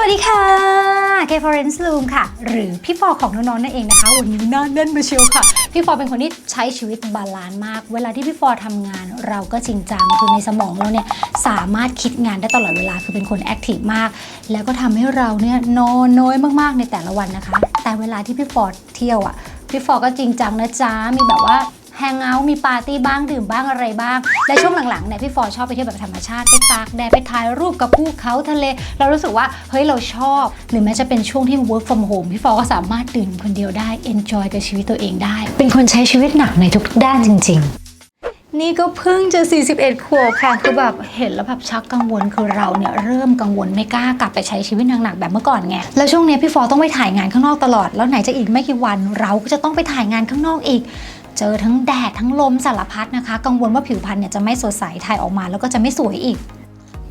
วัสดีค่ะเคฟอร์เรนซ์ลูมค่ะ หรือพี่ฟอของน้องๆนั่นเองนะคะ วันนี้หน่าแน่นมาเชียวค่ะ พี่ฟอเป็นคนที่ใช้ชีวิตบาลานซ์มาก เวลาที่พี่ฟอทำงานเราก็จริงจังคือในสมองเราเนี่ยสามารถคิดงานได้ตลอดเวลาคือเป็นคนแอคทีฟมาก แล้วก็ทำให้เราเนี่ยนอนน้อยมากๆในแต่ละวันนะคะ แต่เวลาที่พี่ฟอเที่ยวอะพี่ฟอก็จริงจังนะจ๊ะมีแบบว่า แฮงเอาท์มีปาร์ตี้บ้างดื่มบ้างอะไรบ้าง และช่วงหลังๆเนี่ยพี่ฟอชอบไปเที่ยวแบบธรรมชาติไปตากแดดไปถ่ายรูปกับภูเขาทะเล เรารู้สึกว่าเฮ้ยเราชอบ หรือแม้จะเป็นช่วงที่ work from home พี่ฟอก็สามารถดื่มคนเดียวได้ enjoy กับชีวิตตัวเองได้ เป็นคนใช้ชีวิตหนักในทุกด้านจริง ๆนี่ก็เพิ่งจะ 41 ขวบค่ะ คือแบบเห็นแล้วแบบชักกังวล คือเราเนี่ยเริ่มกังวลไม่กล้ากลับไปใช้ชีวิตหนักๆแบบเมื่อก่อนไง แล้วช่วงนี้พี่ฟอต้องไปถ่ายงานข้างนอกตลอด แล้วไหนจะอีกไม่กี่วัน เราก็จะต้องไปถ่ายงานข้างนอกอีก เจอทั้งแดดทั้งลมสารพัดนะคะ กังวลว่าผิวพรรณเนี่ยจะไม่สดใสถ่ายออกมา แล้วก็จะไม่สวยอีก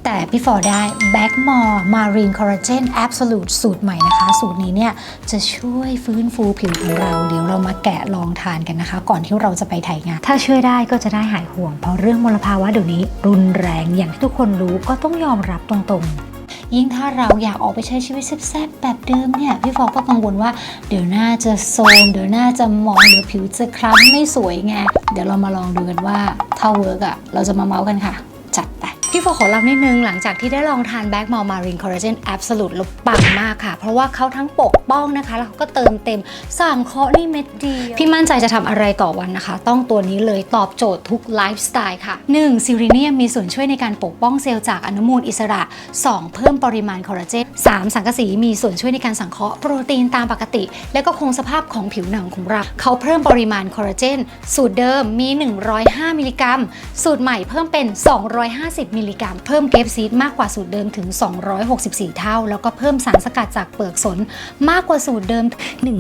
แต่พี่ฟอร์ได้ Backmore Marine Collagen Absolute สูตรใหม่นะคะ สูตรนี้เนี่ยจะช่วยฟื้นฟูผิวของเรา เดี๋ยวเรามาแกะลองทานกันนะคะ ก่อนที่เราจะไปถ่ายงาน ถ้าช่วยได้ก็จะได้หายห่วง เพราะเรื่องมลภาวะเดี๋ยวนี้ รุนแรงอย่างที่ทุกคนรู้ก็ต้องยอมรับตรงๆ ยิ่งถ้าเราอยากออกไปใช้ชีวิตแซ่บๆแบบเดิมเนี่ย พี่ฟอกก็กังวลว่า เดี๋ยวหน้าจะโซม เดี๋ยวหน้าจะหมอง เดี๋ยวผิวจะคล้ำไม่สวยไง เดี๋ยวเรามาลองดูกันว่าถ้าเวิร์กอะเราจะมาเมาส์กันค่ะ จัดไป พี่ฟอขอเล่านิดนึงหลังจากที่ได้ลองทาน b a c k m o r Marine Collagen Absolute แล้วปังมากค่ะ เพราะว่าเขาทั้งปกป้องนะคะ แล้วเขาก็เติมเต็มสั่งเคาะนี่เม็ดเดียวพี่มั่นใจจะทำอะไรต่อวันนะคะ ต้องตัวนี้เลยตอบโจทย์ทุกไลฟ์สไตล์ค่ะ 1. ซิริเนียมมีส่วนช่วยในการปกป้องเซลล์จากอนุมูลอิสระ 2. เพิ่มปริมาณคอลลาเจน 3. สังกะสีมีส่วนช่วยในการสังเคราะห์โปรตีนตามปกติ และก็คงสภาพของผิวหนังของเราเขาเพิ่มปริมาณคอลลาเจนสูตรเดิมมี 105 มิลลิกรัมสูตรใหม่เพิ่มเป็น 250มิลลิกรัม เพิ่มเกฟซีดมากกว่าสูตรเดิมถึง 264 เท่า แล้วก็เพิ่มสารสกัดจากเปลือกสนมากกว่าสูตรเดิม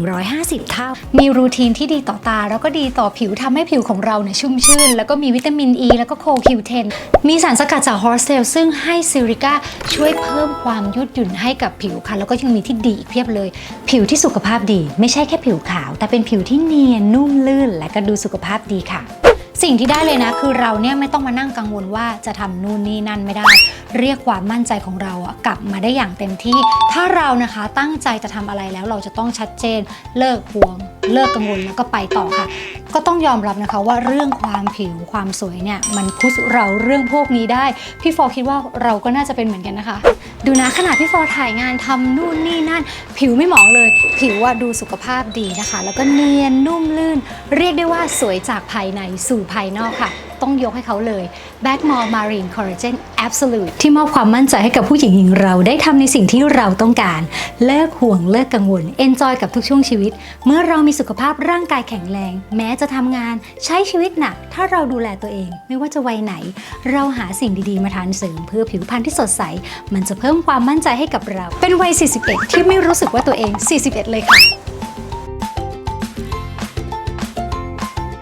150 เท่า มีรูทีนที่ดีต่อตา แล้วก็ดีต่อผิวทำให้ผิวของเราเนี่ยชุ่มชื่น แล้วก็มีวิตามินอ e, แล้วก็โคคิวเทนมีสารสกัดจากฮอร์เซลซึ่งให้ซิริก้าช่วยเพิ่มความยืดหยุ่นให้กับผิวค่ะ แล้วก็ยังมีที่ดีอีกเพียบเลย ผิวที่สุขภาพดี ไม่ใช่แค่ผิวขาว แต่เป็นผิวที่เนียนนุ่มลื่น และก็ดูสุขภาพดีค่ะ สิ่งที่ได้เลยนะ คือเราเนี่ยไม่ต้องมานั่งกังวลว่าจะทำนู่นนี่นั่นไม่ได้ เรียกความมั่นใจของเราอะกลับมาได้อย่างเต็มที่ ถ้าเรานะคะตั้งใจจะทำอะไรแล้วเราจะต้องชัดเจนเลิกห่วง เลิกกังวลแล้วก็ไปต่อค่ะ ก็ต้องยอมรับนะคะว่าเรื่องความผิวความสวยเนี่ยมันพุชเราเรื่องพวกนี้ได้ พี่ฟอคิดว่าเราก็น่าจะเป็นเหมือนกันนะคะ ดูนะขนาดพี่ฟอถ่ายงานทำนู่นนี่นั่น ผิวไม่หมองเลย ผิวว่าดูสุขภาพดีนะคะ แล้วก็เนียนนุ่มลื่น เรียกได้ว่าสวยจากภายในสู่ภายนอกค่ะ ต้องยกให้เขาเลย Backmore Marine Collagen Absolute ที่มอบความมั่นใจให้กับผู้หญิงอย่างเราได้ทำในสิ่งที่เราต้องการ เลิกห่วงเลิกกังวล Enjoy กับทุกช่วงชีวิต เมื่อเรามีสุขภาพร่างกายแข็งแรง แม้จะทำงานใช้ชีวิตหนัก ถ้าเราดูแลตัวเอง ไม่ว่าจะวัยไหน เราหาสิ่งดีๆ มาทานเสริมเพื่อผิวพรรณที่สดใส มันจะเพิ่มความมั่นใจให้กับเรา เป็นวัย 41 ที่ไม่รู้สึกว่าตัวเอง 41 เลยค่ะ